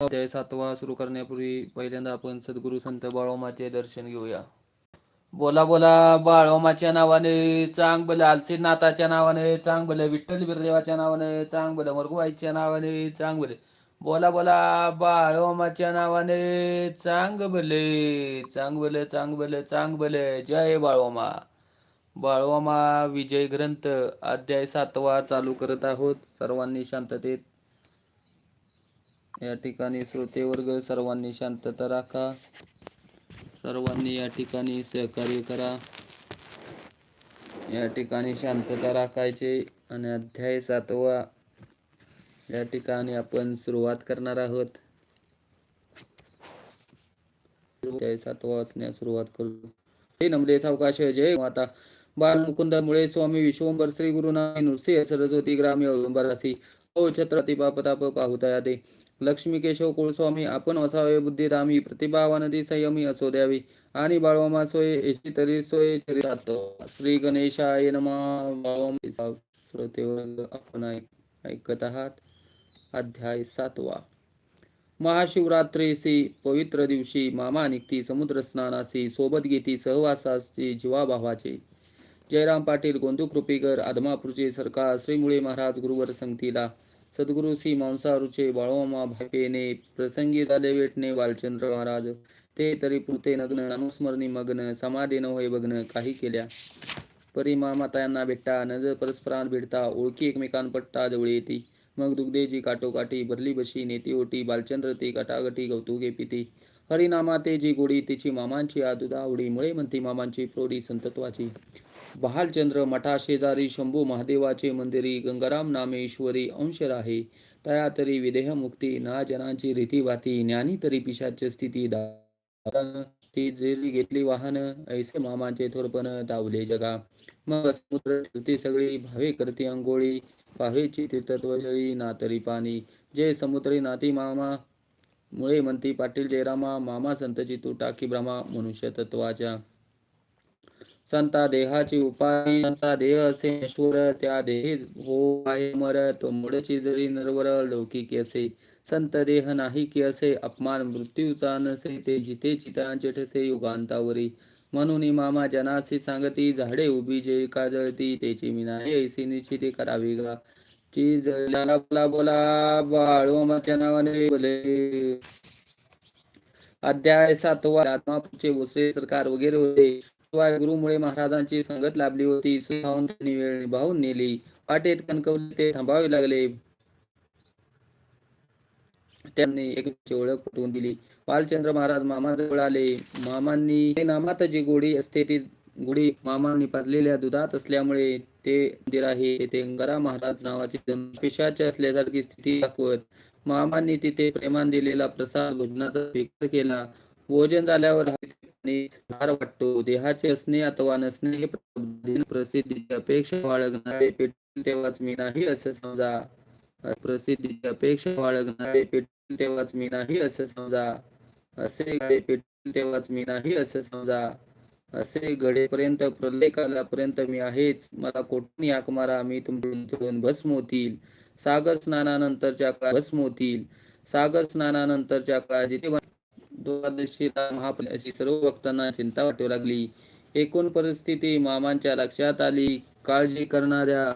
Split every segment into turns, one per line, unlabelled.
अध्याय सातवा सुरू करण्यापूर्वी पहिल्यांदा आपण सद्गुरू संत बाळोमाचे दर्शन घेऊया. बोला बोला बाळोमाच्या नावाने चांग बल नाथाच्या नावाने चांग बल विठ्ठल बिरदेवाच्या नावाने चांग बल मरगुबाईच्या नावाने चांग बल बोला बोला बाळोमाच्या नावाने चांग भले चांग भले चांग बल चांग भले जय बाळोमा. बाळोमा विजय ग्रंथ अध्याय सातवा चालू करत आहोत. सर्वांनी शांततेत या ठिकाणी श्रोते वर्ग सर्वांनी शांतता राखा. सर्वांनी या ठिकाणी सहकार्य करा. या ठिकाणी शांतता राखायचे आणि अध्याय सातवा. या ठिकाणी आपण सुरुवात करणार आहोत. अध्याय सातवा वाचण्यास सुरुवात करू. हे नमले सावकाश जय माता. बाल मुकुंदामुळे स्वामी विश्वंभर श्री गुरुनाथ नृसिंह सरस्वती ग्रामी अवलंबरासी छत्रपती बापताप पाहुतया दे लक्ष्मी केशव कुळस्वामी आपण असावे बुद्धी दामी प्रतिभावानदी संयमी असो द्यावी. आणि बाळवामा सोय एशी तरी सोय चरितात श्री गणेशाय नमा. बाळवामा आपण ऐकत आहात. अध्याय सातवा. महाशिवरात्रीसी पवित्र दिवशी मामा निघती समुद्र स्नानासी सोबत गीती सहवासाची जीवाभावाचे. जयराम पाटील गोंदू कृपीकर आदमापूरचे सरकार श्रीमुळे महाराज गुरुवर संगतीला सद्गुरु श्री मांसारूचे बाळोमा भापेने प्रसंगी झाले वेटणे बालचंद्र महाराज. ते तरी पुरते नग्न अनुस्मरणी मग्न समाधी न होय बघणं काही केल्या. परिमा माता यांना भेटता नजर परस्परांत भेटता ओळखी एकमेकांपट्टा जवळ येती. मग दुग्धेची काटोकाठी भरली बशी नेती ओटी बालचंद्र ती गटागटी कौतुके पिती. हरिनामा ते जी गोडी तिची मामांची आदुदा आवडी मुळे म्हणती मामांची प्रोडी संतत्वाची. बहालचंद्र मठा शेजारी शंभू महादेवाचे मंदिरी गंगाराम नामेश्वरी अंश राहे. तया तरी विदेह मुक्ती ना जनांची रीती वाती ज्ञानी तरी पिशाच स्थिती दा- ती जेली घेतली वाहन ऐसे मामांचे थोरपण दावले जगा. मग समुद्र ठेवती सगळी भावे करती अंघोळी पाहेची तीर्थत्वशळी ना तरी पाणी. जे समुद्री नाती मामा मुळे म्हणते पाटील जयरामा मामा संतची तू टाकी ब्रह्मा मनुष्य तत्वाच्या संता देहाची उपाय संता देह असे नश्वर त्या देही हो आहे मर तो मुळची जरी नरवर लौकिक असे संत देह नाही की असे अपमान मृत्यूचा नसे ते जिथे चितांचे ठसे युगांतावरी. म्हणून मामा जनासी सांगती झाडे उभी जे काजळती त्याची मी नाही ऐसी निश्चिती करावी गा. ती जळला बोला बोला बाळो माझ्या नावाने बोले. अध्याय सातवा आत्मापूरचे भोसले सरकार वगैरे होते. शिवाय गुरुमुळे महाराजांची संगत लाभली होती. सुखावून त्यांनी वेळ निभावून नेली. वाटेत कणकवली ते थांबावे लागले. त्यांनी एक ओळख पटवून दिली. बालचंद्र महाराज मामाजवळ आले. मामांनी नामात जी गोडी असते ती गुढी मामांनी पाजलेल्या दुधात असल्यामुळे ते मंदिर आहे. तेथे अंगारा महाराज नावाची पिशाचे असल्यासारखी स्थिती दाखवत मामांनी तिथे प्रेमान दिलेला प्रसाद भोजनाचा स्वीकार केला. भोजन झाल्यावर भार वाटतो. देहाचे असणे अथवा नसणे हे प्रसिद्धीची अपेक्षा बाळगणारे पेटतील तेव्हाच मी नाही असं समजा. प्रसिद्धीची अपेक्षा बाळगणारे पेटतील तेव्हाच मी नाही असं समजा. असे पेटतील तेव्हाच मी नाही असं समजा. असे गडेपर्यंत प्रलयकालापर्यंत मी आहेच. मला कोठून याक मारा मी तुमच्या भस्म होतील. सागर स्नानानंतरच्या काळात भस्म होतील. सागर स्नानानंतरच्या काळात जिथे द्वादशीला महापल अशी सर्व भक्तांना चिंता वाटू लागली. एकूण परिस्थिती मामांच्या लक्षात आली. काळजी करणाऱ्या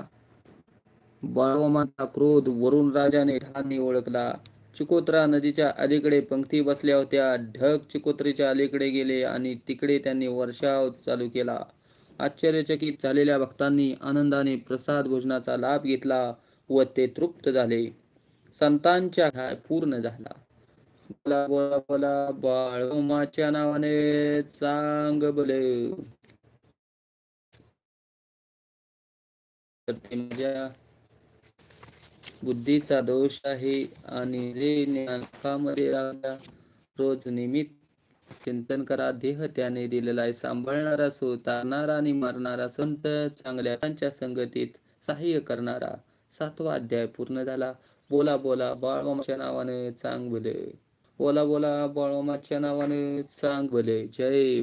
बाळोमाचा क्रोध वरुण राजाने ठाणी ओळखला. चिकोत्रा नदीच्या अलीकडे पंक्ती बसल्या होत्या. ढग चिकोत्रीच्या अलीकडे गेले आणि तिकडे त्यांनी वर्षाव चालू केला. आश्चर्यचकित झालेल्या भक्तांनी आनंदाने प्रसाद भोजनाचा लाभ घेतला व ते तृप्त झाले. संतांच्या ध्याय पूर्ण झाला. बोला बोला बोला बाळोमाच्या नावाने सांग बोले. तर ते माझ्या बुद्धीचा दोष आहे आणि जे ज्ञानामध्ये राहिला रोज निमित्त चिंतन करा देह त्याने दिलेला आहे. सांभाळणारा सो तारणारा आणि मारणारा संत चांगल्या संगतीत सहाय्य करणारा. सातवा अध्याय पूर्ण झाला. बोला बोला बाळमाच्या नावाने चांग भले. बोला बोला बाळमाच्या नावाने चांग भले. जय